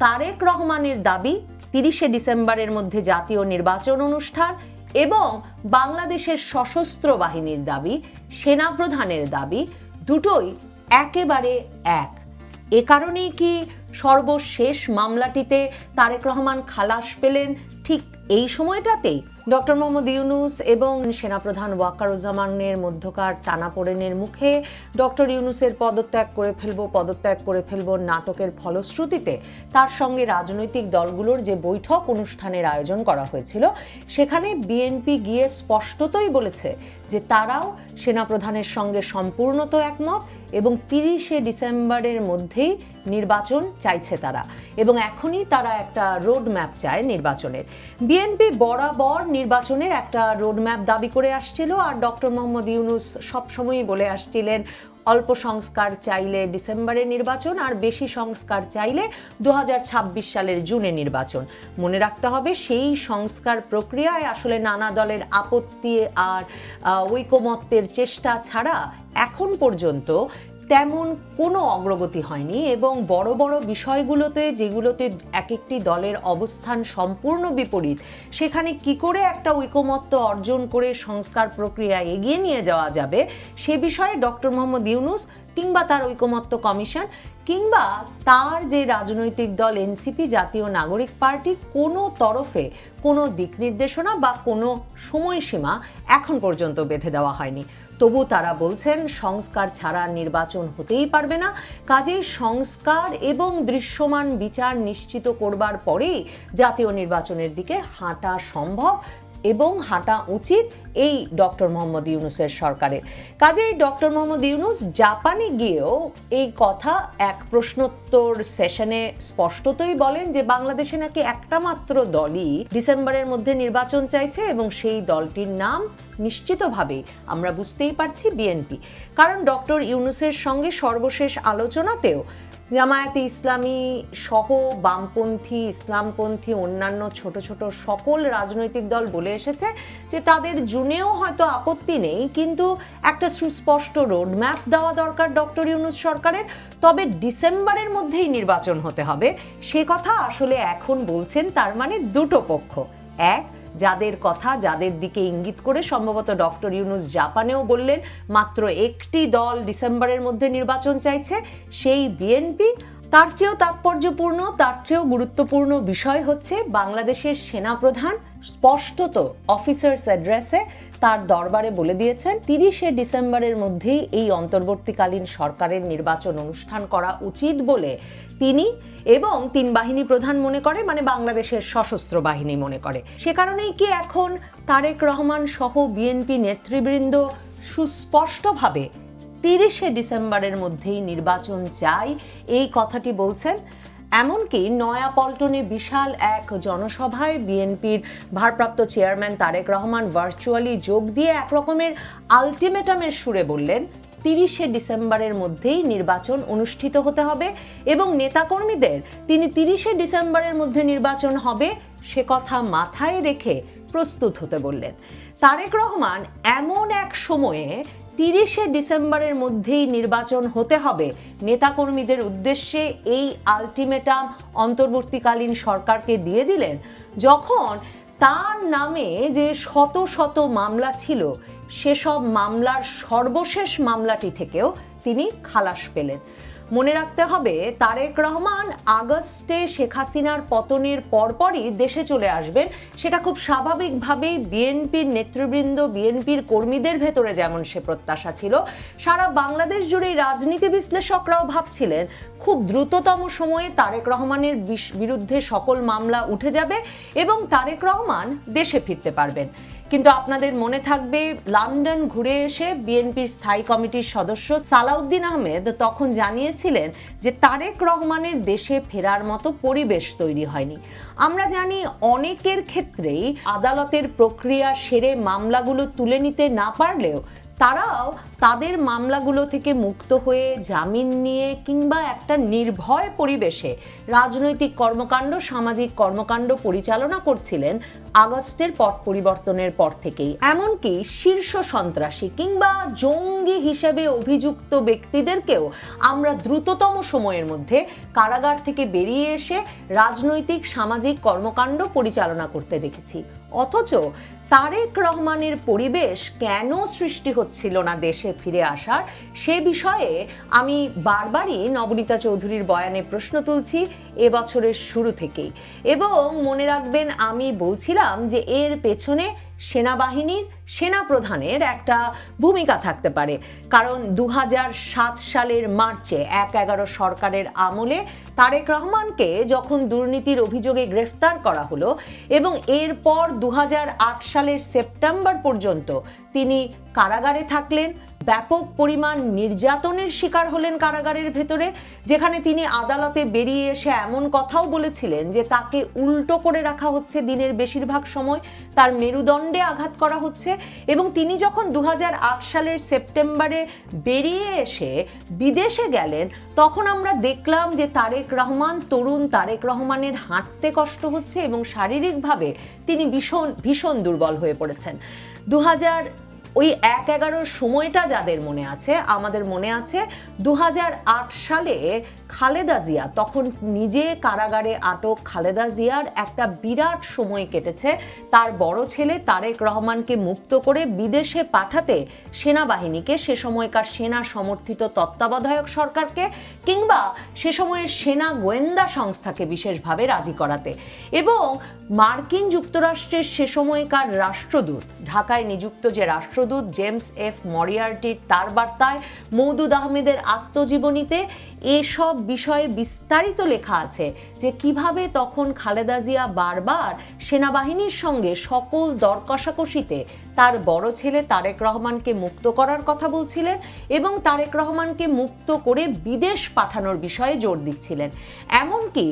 তারেক রহমানের দাবি, তিরিশে ডিসেম্বরের মধ্যে জাতীয় নির্বাচন অনুষ্ঠান এবং বাংলাদেশের সশস্ত্র বাহিনীর দাবি, সেনাপ্রধানের দাবি, দুটোই একেবারে এক। এ কারণেই কি সর্বশেষ মামলাটিতে তারেক রহমান খালাস পেলেন ঠিক এই সময়টাতেই? ডক্টর মোহাম্মদ ইউনুস এবং সেনাপ্রধান ওয়াকারুজ্জামানের মধ্যকার টানাপোড়েনের মুখে ডক্টর ইউনুসের পদত্যাগ করে ফেলব, পদত্যাগ করে ফেলব নাটকের ফলশ্রুতিতে। তার সঙ্গে রাজনৈতিক দলগুলোর যে বৈঠক অনুষ্ঠানের আয়োজন করা হয়েছিল, সেখানে বিএনপি গিয়ে স্পষ্টতই বলেছে যে তারাও সেনাপ্রধানের সঙ্গে সম্পূর্ণত একমত এবং তিরিশে ডিসেম্বরের মধ্যেই নির্বাচন চাইছে তারা। এবং এখনই তারা একটা রোড ম্যাপ চায় নির্বাচনের। বিএনপি বরাবর নির্বাচনের একটা রোড ম্যাপ দাবি করে আসছিল আর ডক্টর মোহাম্মদ ইউনুস সবসময়ই বলে আসছিলেন, অল্প সংস্কার চাইলে ডিসেম্বরে নির্বাচন আর বেশি সংস্কার চাইলে দু হাজার ছাব্বিশ সালের জুনে নির্বাচন। মনে রাখতে হবে সেই সংস্কার প্রক্রিয়ায় আসলে নানা দলের আপত্তি আর ঐকমত্যের চেষ্টা ছাড়া এখন পর্যন্ত তেমন কোনো অগ্রগতি হয়নি এবং বড় বড় বিষয়গুলোতে যেগুলোতে এক একটি দলের অবস্থান সম্পূর্ণ বিপরীত, সেখানে কি করে একটা ঐকমত্য অর্জন করে সংস্কার প্রক্রিয়া এগিয়ে নিয়ে যাওয়া যাবে, সে বিষয়ে ডক্টর মোহাম্মদ ইউনুস কিংবা তার ঐকমত্য কমিশন কিংবা তার যে রাজনৈতিক দল এনসিপি, জাতীয় নাগরিক পার্টি, কোনো তরফে কোনো দিক নির্দেশনা বা কোনো সময়সীমা এখন পর্যন্ত বেঁধে দেওয়া হয়নি। তবু তারা বলছেন, সংস্কার ছাড়া নির্বাচন হতেই পারবে না। কাজেই সংস্কার এবং দৃশ্যমান বিচার নিশ্চিত করবার পরেই জাতীয় নির্বাচনের দিকে হাঁটা সম্ভব। এবং হাঁটা উচিত এই ডক্টর মোহাম্মদ ইউনুসের সরকারের। কাজেই ডক্টর মোহাম্মদ ইউনুস জাপানে গিয়েও এই কথা এক প্রশ্নোত্তর সেশনে স্পষ্টতই বলেন যে বাংলাদেশে নাকি একটা মাত্র দলই ডিসেম্বরের মধ্যে নির্বাচন চাইছে এবং সেই দলটির নাম নিশ্চিতভাবে আমরা বুঝতেই পারছি বিএনপি। কারণ ডক্টর ইউনুসের সঙ্গে সর্বশেষ আলোচনাতেও জামায়াতে ইসলামী সহ বামপন্থী, ইসলামপন্থী, অন্যান্য ছোট ছোট সকল রাজনৈতিক দল বলে এসেছে যে তাদের জুনেও হয়তো আপত্তি নেই, কিন্তু একটা সুস্পষ্ট রোডম্যাপ দেওয়া দরকার ডক্টর ইউনুস সরকারের। তবে ডিসেম্বরের মধ্যেই নির্বাচন হতে হবে। সে কথা আসলে এখন বলছেন তার মানে দুটো পক্ষ। এক যাদের কথা, যাদের দিকে ইঙ্গিত করে সম্ভবত ডক্টর ইউনুস জাপানেও বললেন, মাত্র একটি দল ডিসেম্বরের মধ্যে নির্বাচন চাইছে, সেই বিএনপি তার চেয়েও তাৎপর্যপূর্ণ, তার চেয়েও গুরুত্বপূর্ণ বিষয় হচ্ছে বাংলাদেশের সেনাপ্রধান, স্পষ্টত অফিসার্স অ্যাড্রেসে তার দরবারে বলে দিয়েছেন, তিরিশে ডিসেম্বরের মধ্যেই এই অন্তর্বর্তীকালীন সরকারের নির্বাচন অনুষ্ঠান করা উচিত বলে তিনি এবং তিন বাহিনী প্রধান মনে করে মানে বাংলাদেশের সশস্ত্র বাহিনী মনে করে। সে কারণেই কি এখন তারেক রহমান সহ বিএনপি নেতৃবৃন্দ সুস্পষ্টভাবে তিরিশে ডিসেম্বরের মধ্যেই নির্বাচন চাই। এই কথাটি বলছেন এমনকি নয়াপল্টনে বিশাল এক জনসভায় বিএনপির ভারপ্রাপ্ত চেয়ারম্যান তারেক রহমান ভার্চুয়ালি যোগ দিয়ে একরকমের আলটিমেটামের সুরে বললেন, তিরিশে ডিসেম্বরের মধ্যেই নির্বাচন অনুষ্ঠিত হতে হবে এবং নেতাকর্মীদের তিনি তিরিশে ডিসেম্বরের মধ্যে নির্বাচন হবে সে কথা মাথায় রেখে প্রস্তুত হতে বললেন। তারেক রহমান এমন এক সময়ে তিরিশে ডিসেম্বরের মধ্যেই নির্বাচন হতে হবে। নেতাকর্মীদের উদ্দেশ্যে এই আলটিমেটাম অন্তর্বর্তীকালীন সরকারকে দিয়ে দিলেন। যখন তার নামে যে শত শত মামলা ছিল, সেসব মামলার সর্বশেষ মামলাটি থেকেও তিনি খালাস পেলেন। মনে রাখতে হবে, তারেক রহমান আগস্টে শেখ হাসিনার পতনের পরপরই দেশে চলে আসবেন। সেটা খুব স্বাভাবিকভাবেই বিএনপির নেতৃবৃন্দ, বিএনপির কর্মীদের ভেতরে যেমন সে প্রত্যাশা ছিল। সারা বাংলাদেশ জুড়ে রাজনীতি বিশ্লেষকরাও ভাবছিলেন খুব দ্রুততম সময়ে তারেক রহমানের বিরুদ্ধে সকল মামলা উঠে যাবে এবং তারেক রহমান দেশে ফিরতে পারবেন। কিন্তু আপনাদের মনে থাকবে, লন্ডন ঘুরে এসে বিএনপির স্থায়ী কমিটির সদস্য সালাউদ্দিন আহমেদ তখন জানিয়েছিলেন যে তারেক রহমানের দেশে ফেরার মতো পরিবেশ তৈরি হয়নি। আমরা জানি অনেকের ক্ষেত্রেই আদালতের প্রক্রিয়া সেরে মামলাগুলো তুলে নিতে না পারলেও তারাও তাদের মামলাগুলো থেকে মুক্ত হয়ে জামিন নিয়ে কিংবা একটা নির্ভয় পরিবেশে রাজনৈতিক কর্মকাণ্ড, সামাজিক কর্মকাণ্ড পরিচালনা করছিলেন আগস্টের পট পরিবর্তনের পর থেকেই। এমনকি শীর্ষ সন্ত্রাসী কিংবা জঙ্গি হিসেবে অভিযুক্ত ব্যক্তিদেরকেও আমরা দ্রুততম সময়ের মধ্যে কারাগার থেকে বেরিয়ে এসে রাজনৈতিক, সামাজিক কর্মকাণ্ড পরিচালনা করতে দেখেছি। অথচ তারেক রহমানের পরিবেশ কেন সৃষ্টি হচ্ছিল না দেশে ফিরে আসার? সে বিষয়ে আমি বারবারই নবনীতা চৌধুরীর বয়ানে প্রশ্ন তুলছি এবছরের শুরু থেকেই। এবং মনে রাখবেন, আমি বলছিলাম যে এর পেছনে সেনাবাহিনীর সেনাপ্রধানের একটা ভূমিকা থাকতে পারে। কারণ দু হাজার সাত সালের মার্চে এক এগারো সরকারের আমলে তারেক রহমানকে যখন দুর্নীতির অভিযোগে গ্রেফতার করা হলো এবং এরপর দু আট সালের সেপ্টেম্বর পর্যন্ত তিনি কারাগারে থাকলেন ব্যাপক পরিমাণ নির্যাতনের শিকার হলেন কারাগারের ভেতরে, যেখানে তিনি আদালতে বেরিয়ে এসে এমন কথাও বলেছিলেন যে তাকে উল্টো করে রাখা হচ্ছে দিনের বেশিরভাগ সময়, তার মেরুদণ্ডে আঘাত করা হচ্ছে এবং তিনি যখন দু হাজার আট সালের সেপ্টেম্বরে বেরিয়ে এসে বিদেশে গেলেন, তখন আমরা দেখলাম যে তারেক রহমান, তরুণ তারেক রহমানের হাঁটতে কষ্ট হচ্ছে এবং শারীরিকভাবে তিনি ভীষণ ভীষণ দুর্বল হয়ে পড়েছেন। দু হাজার ওই এক এগারোর সময়টা যাদের মনে আছে, আমাদের মনে আছে দু হাজার আট সালে খালেদা জিয়া, তখন নিজে কারাগারে আটক খালেদা জিয়ার একটা বিরাট সময় কেটেছে। তার বড় ছেলে তারেক রহমানকে মুক্ত করে বিদেশে পাঠাতে সেনাবাহিনীকে, সে সময়কার সেনা সমর্থিত তত্ত্বাবধায়ক সরকারকে কিংবা সে সময়ের সেনা গোয়েন্দা সংস্থাকে বিশেষভাবে রাজি করাতে। এবং মার্কিন যুক্তরাষ্ট্রের সে সময়কার রাষ্ট্রদূত, ঢাকায় নিযুক্ত যে রাষ্ট্রদূত জেমস এফ মরিয়ার্টির তার বার্তায় মৌদুদ আহমেদের আত্মজীবনীতে এসব বিষয়ে বিস্তারিত লেখা আছে যে কীভাবে তখন খালেদা জিয়া বারবার সেনাবাহিনীর সঙ্গে সকল দর কষাকষিতে তার বড় ছেলে তারেক রহমানকে মুক্ত করার কথা বলছিলেন এবং তারেক রহমানকে মুক্ত করে বিদেশ পাঠানোর বিষয়ে জোর দিচ্ছিলেন। এমনকি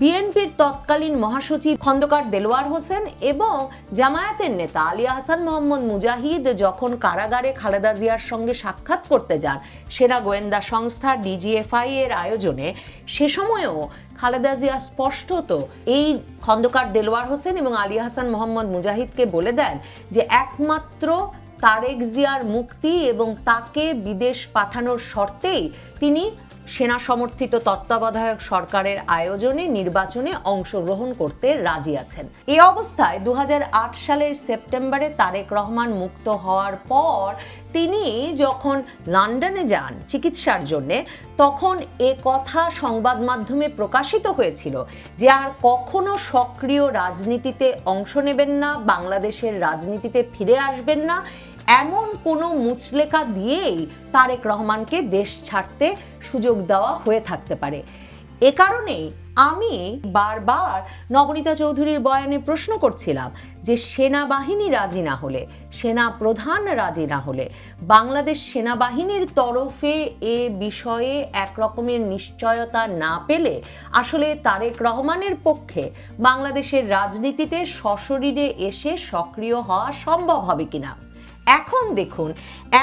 বিএনপির তৎকালীন মহাসচিব খন্দকার দেলোয়ার হোসেন এবং জামায়াতের নেতা আলী হাসান মোহাম্মদ মুজাহিদ যখন কারাগারে খালেদা জিয়ার সঙ্গে সাক্ষাৎ করতে যান, সেনা গোয়েন্দা সংস্থা ডিজিএফআই এর আয়োজনে, সে সময়েও খালেদা জিয়া স্পষ্টত এই খন্দকার দেলোয়ার হোসেন এবং আলী হাসান মোহাম্মদ মুজাহিদকে বলে দেন যে একমাত্র তারেক জিয়ার মুক্তি এবং তাকে বিদেশ পাঠানোর শর্তেই তিনি সেনা সমর্থিত তত্ত্বাবধায়ক সরকারের আয়োজনে নির্বাচনে অংশগ্রহণ করতে রাজি আছেন। এ অবস্থায় দুহাজার আট সালের সেপ্টেম্বরে তারেক রহমান মুক্ত হওয়ার পর তিনি যখন লন্ডনে যান চিকিৎসার জন্যে, তখন এ কথা সংবাদ মাধ্যমে প্রকাশিত হয়েছিল যে আর কখনো সক্রিয় রাজনীতিতে অংশ নেবেন না, বাংলাদেশের রাজনীতিতে ফিরে আসবেন না। এমন কোনো মুচলেকা দিয়েই তারেক রহমানকে দেশ ছাড়তে সুযোগ দেওয়া হয়ে থাকতে পারে। এ কারণেই আমি বারবার নবনীতা চৌধুরীর বয়ানে প্রশ্ন করছিলাম যে সেনাবাহিনী রাজি না হলে সেনা প্রধান রাজি না হলে, বাংলাদেশ সেনাবাহিনীর তরফে এ বিষয়ে একরকমের নিশ্চয়তা না পেলে আসলে তারেক রহমানের পক্ষে বাংলাদেশের রাজনীতিতে সশরীরে এসে সক্রিয় হওয়া সম্ভব হবে কিনা? এখন দেখুন,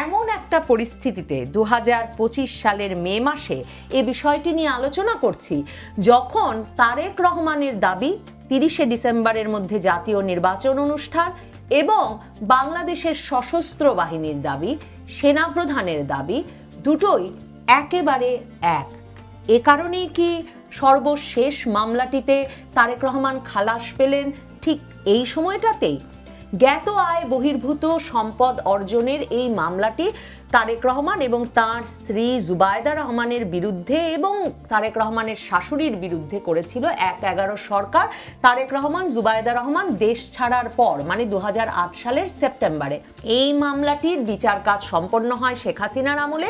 এমন একটা পরিস্থিতিতে দু হাজার পঁচিশ সালের মে মাসে এ বিষয়টি নিয়ে আলোচনা করছি, যখন তারেক রহমানের দাবি তিরিশে ডিসেম্বরের মধ্যে জাতীয় নির্বাচন অনুষ্ঠান এবং বাংলাদেশের সশস্ত্র বাহিনীর দাবি, সেনাপ্রধানের দাবি, দুটোই একেবারে এক। এ কারণেই কি সর্বশেষ মামলাটিতে তারেক রহমান খালাস পেলেন ঠিক এই সময়টাতেই? জ্ঞাত আয় বহির্ভূত সম্পদ অর্জনের এই মামলাটি তারেক রহমান এবং তার স্ত্রী জুবায়দা রহমানের বিরুদ্ধে এবং তারেক রহমানের শাশুড়ির বিরুদ্ধে করেছিল এক এগারো সরকার। তারেক রহমান, জুবায়দা রহমান দেশ ছাড়ার পর মানে দু সালের সেপ্টেম্বরে। এই মামলাটির বিচার কাজ সম্পন্ন হয় শেখ হাসিনার আমলে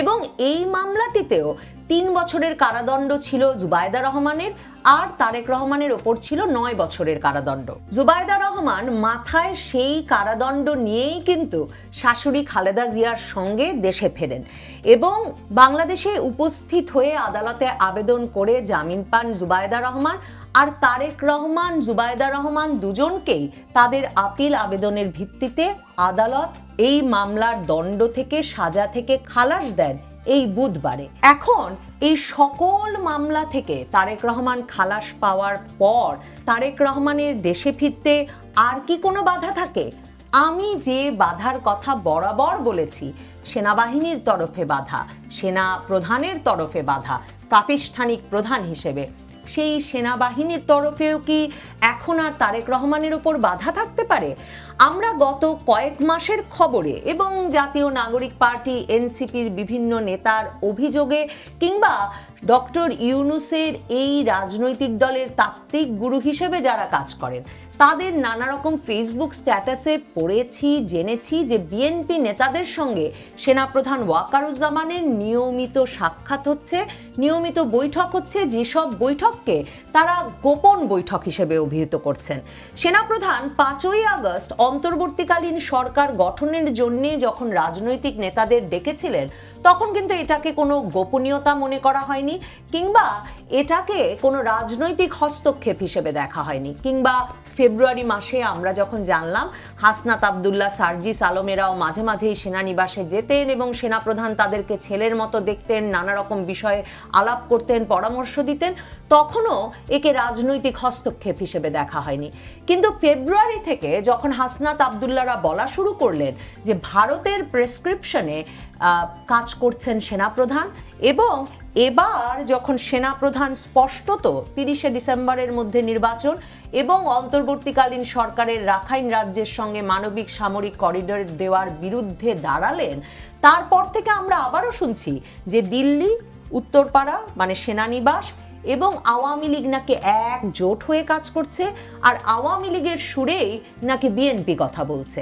এবং এই মামলাটিতেও তিন বছরের কারাদণ্ড ছিল জুবায়দা রহমানের আর তারেক রহমানের ওপর ছিল নয় বছরের কারাদণ্ড। জুবায়দা রহমান মাথায় সেই কারাদণ্ড নিয়েই কিন্তু শাশুড়ি খালেদা জিয়ার সঙ্গে দেশে ফেরেন এবং বাংলাদেশে উপস্থিত হয়ে আদালতে আবেদন করে জামিন পান জুবায়দা রহমান। আর তারেক রহমান, জুবায়দা রহমান দুজনকেই তাদের আপিল আবেদনের ভিত্তিতে আদালত এই মামলার দণ্ড থেকে সাজা থেকে খালাস দেন এই বুধবারে। এখন এই সকল মামলা থেকে তারেক রহমান খালাস পাওয়ার পর তারেক রহমানের দেশে ফিরতে আর কি কোনো বাধা থাকে? আমি যে বাধার কথা বরাবর বলেছি, সেনাবাহিনীর তরফে বাধা, সেনা প্রধানের তরফে বাধা, প্রাতিষ্ঠানিক প্রধান হিসেবে, সেই সেনাবাহিনীর তরফেও কি এখন আর তারেক রহমানের উপর বাধা থাকতে পারে? আমরা গত কয়েক মাসের খবরে এবং জাতীয় নাগরিক পার্টি, এনসিপির বিভিন্ন নেতার অভিযোগে কিংবা ডক্টর ইউনুসের এই রাজনৈতিক দলের তাত্ত্বিক গুরু হিসেবে যারা কাজ করেন তাদের নানা রকম ফেসবুক স্ট্যাটাসে পড়েছি, জেনেছি যে বিএনপি নেতাদের সঙ্গে সেনাপ্রধান ওয়াকারুজ্জামানের নিয়মিত সাক্ষাৎ হচ্ছে, নিয়মিত বৈঠক হচ্ছে, যেসব বৈঠককে তারা গোপন বৈঠক হিসেবে অভিহিত করছেন। সেনাপ্রধান পাঁচই আগস্ট অন্তর্বর্তীকালীন সরকার গঠনের জন্য যখন রাজনৈতিক নেতাদের ডেকেছিলেন, তখন কিন্তু এটাকে কোনো গোপনীয়তা মনে করা হয়নি কিংবা এটাকে কোনো রাজনৈতিক হস্তক্ষেপ হিসেবে দেখা হয়নি কিংবা ফেব্রুয়ারি মাসে আমরা যখন জানলাম, হাসনাত আবদুল্লাহ, সার্জিস আলমেরাও মাঝে মাঝেই সেনানিবাসে যেতেন এবং সেনাপ্রধান তাদেরকে ছেলের মতো দেখতেন, নানা রকম বিষয়ে আলাপ করতেন, পরামর্শ দিতেন। তখনও একে রাজনৈতিক হস্তক্ষেপ হিসেবে দেখা হয়নি। কিন্তু ফেব্রুয়ারি থেকে যখন হাসনাত আবদুল্লারা বলা শুরু করলেন যে, ভারতের প্রেসক্রিপশনে কাজ করছেন সেনাপ্রধান এবং এবার যখন সেনাপ্রধান স্পষ্টত তিরিশে ডিসেম্বরের মধ্যে নির্বাচন এবং অন্তর্বর্তীকালীন সরকারের রাখাইন রাজ্যের সঙ্গে মানবিক সামরিক করিডর দেওয়ার বিরুদ্ধে দাঁড়ালেন, তারপর থেকে আমরা আবারও শুনছি যে দিল্লি, উত্তরপাড়া মানে সেনানিবাস এবং আওয়ামী লীগ নাকি একজোট হয়ে কাজ করছে আর আওয়ামী লীগের সুরেই নাকি বিএনপি কথা বলছে।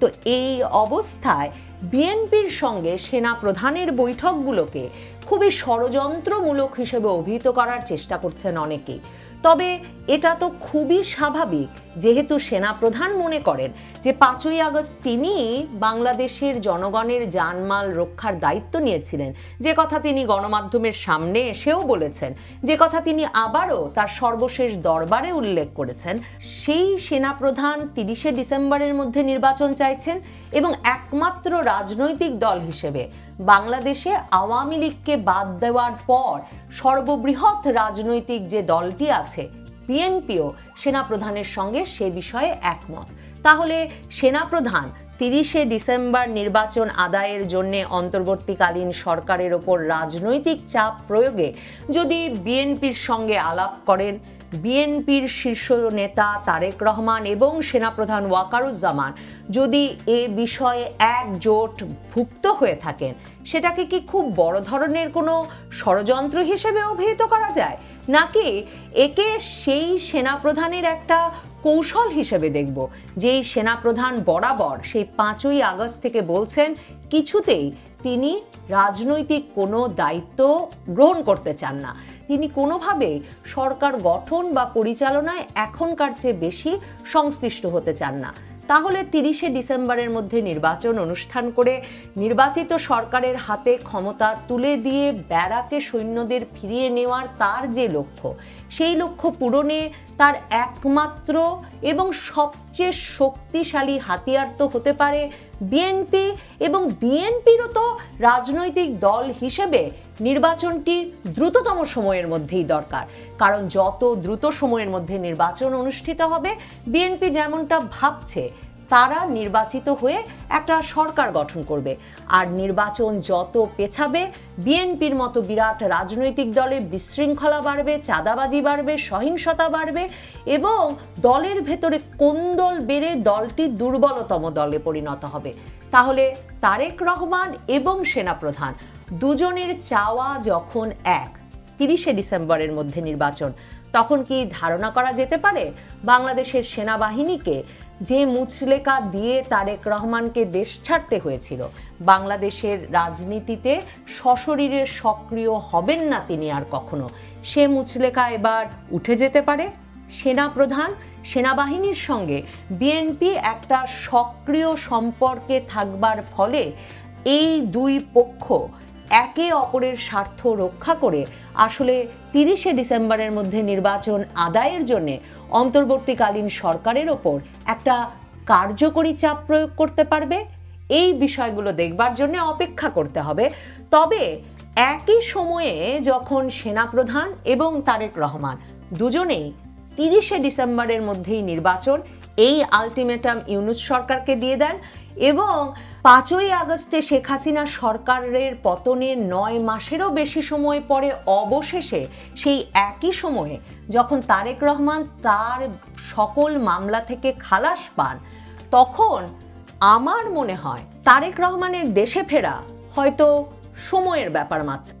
তো এই অবস্থায় বিএনপির সঙ্গে সেনা প্রধানের বৈঠকগুলোকে খুবই ষড়যন্ত্রমূলক হিসেবে অভিহিত করার চেষ্টা করছেন অনেকেই। তবে এটা তো খুবই স্বাভাবিক যেহেতু সেনাপ্রধান মনে করেন যে পাঁচই আগস্ট তিনি বাংলাদেশের জনগণের জানমাল রক্ষার দায়িত্ব নিয়েছিলেন। যে কথা তিনি গণমাধ্যমের সামনে এসেও বলেছেন, যে কথা তিনি আবারও তার সর্বশেষ দরবারে উল্লেখ করেছেন, সেই সেনাপ্রধান তিরিশে ডিসেম্বরের মধ্যে নির্বাচন চাইছেন এবং একমাত্র রাজনৈতিক দল হিসেবে বাংলাদেশে আওয়ামী লীগকে বাদ দেওয়ার পর সর্ববৃহৎ রাজনৈতিক যে দলটি আছে বিএনপিও সেনাপ্রধানের সঙ্গে সে বিষয়ে একমত। তাহলে সেনাপ্রধান তিরিশে ডিসেম্বর নির্বাচন আদায়ের জন্য অন্তর্বর্তীকালীন সরকারের ওপর রাজনৈতিক চাপ প্রয়োগে যদি বিএনপির সঙ্গে আলাপ করেন বিএনপির শীর্ষ নেতা তারেক রহমান এবং সেনাপ্রধান ওয়াকারুজ্জামান যদি এ বিষয়ে একজোট ভুক্ত হয়ে থাকেন, সেটাকে কি খুব বড় ধরনের কোনো ষড়যন্ত্র হিসেবে অভিহিত করা যায়? নাকি একে সেই সেনাপ্রধানের একটা কৌশল হিসেবে দেখব, যেই সেনাপ্রধান বরাবর সেই পাঁচই আগস্ট থেকে বলছেন কিছুতেই তিনি রাজনৈতিক কোনো দায়িত্ব গ্রহণ করতে চান না। তিনি কোনোভাবে সরকার গঠন বা পরিচালনায় এখনকার চেয়ে বেশি সংশ্লিষ্ট হতে চান না। তাহলে তিরিশে ডিসেম্বরের মধ্যে নির্বাচন অনুষ্ঠান করে নির্বাচিত সরকারের হাতে ক্ষমতা তুলে দিয়ে ব্যারাকে সৈন্যদের ফিরিয়ে নেওয়ার তার যে লক্ষ্য, সেই লক্ষ্য পূরণে তার একমাত্র এবং সবচেয়ে শক্তিশালী হাতিয়ার তো হতে পারে বিএনপি। এবং বিএনপিরও তো রাজনৈতিক দল হিসেবে নির্বাচনটি দ্রুততম সময়ের মধ্যেই দরকার। কারণ যত দ্রুত সময়ের মধ্যে নির্বাচন অনুষ্ঠিত হবে, বিএনপি যেমনটা ভাবছে, তারা নির্বাচিত হয়ে একটা সরকার গঠন করবে। আর নির্বাচন যত পেছাবে, বিএনপির মতো বিরাট রাজনৈতিক দলে বিশৃঙ্খলা বাড়বে, চাঁদাবাজি বাড়বে, সহিংসতা বাড়বে এবং দলের ভেতরে কোন্দল বেড়ে দলটি দুর্বলতম দলে পরিণত হবে। তাহলে তারেক রহমান এবং সেনাপ্রধান দুজনের চাওয়া যখন এক, তিরিশে ডিসেম্বরের মধ্যে নির্বাচন, তখন কি ধারণা করা যেতে পারে? বাংলাদেশের সেনাবাহিনীকে যে মুচলেকা দিয়ে তারেক রহমানকে দেশ ছাড়তে হয়েছিল, বাংলাদেশের রাজনীতিতে সশরীরে সক্রিয় হবেন না তিনি আর কখনো, সে মুচলেকা এবার উঠে যেতে পারে? সেনাপ্রধান, সেনাবাহিনীর সঙ্গে বিএনপি একটা সক্রিয় সম্পর্কে থাকবার ফলে এই দুই পক্ষ একে অপরের স্বার্থ রক্ষা করে আসলে তিরিশে ডিসেম্বরের মধ্যে নির্বাচন আদায়ের জন্যে অন্তর্বর্তীকালীন সরকারের ওপর একটা কার্যকরী চাপ প্রয়োগ করতে পারবে? এই বিষয়গুলো দেখবার জন্য অপেক্ষা করতে হবে। তবে একই সময়ে যখন সেনাপ্রধান এবং তারেক রহমান দুজনেই তিরিশে ডিসেম্বরের মধ্যেই নির্বাচন, এই আলটিমেটাম ইউনুস সরকারকে দিয়ে দেন। এবং পাঁচই আগস্টে শেখ হাসিনা সরকারের পতনের নয় মাসেরও বেশি সময় পরে অবশেষে সেই একই সময়ে যখন তারেক রহমান তার সকল মামলা থেকে খালাস পান, তখন আমার মনে হয় তারেক রহমানের দেশে ফেরা হয়তো সময়ের ব্যাপার মাত্র।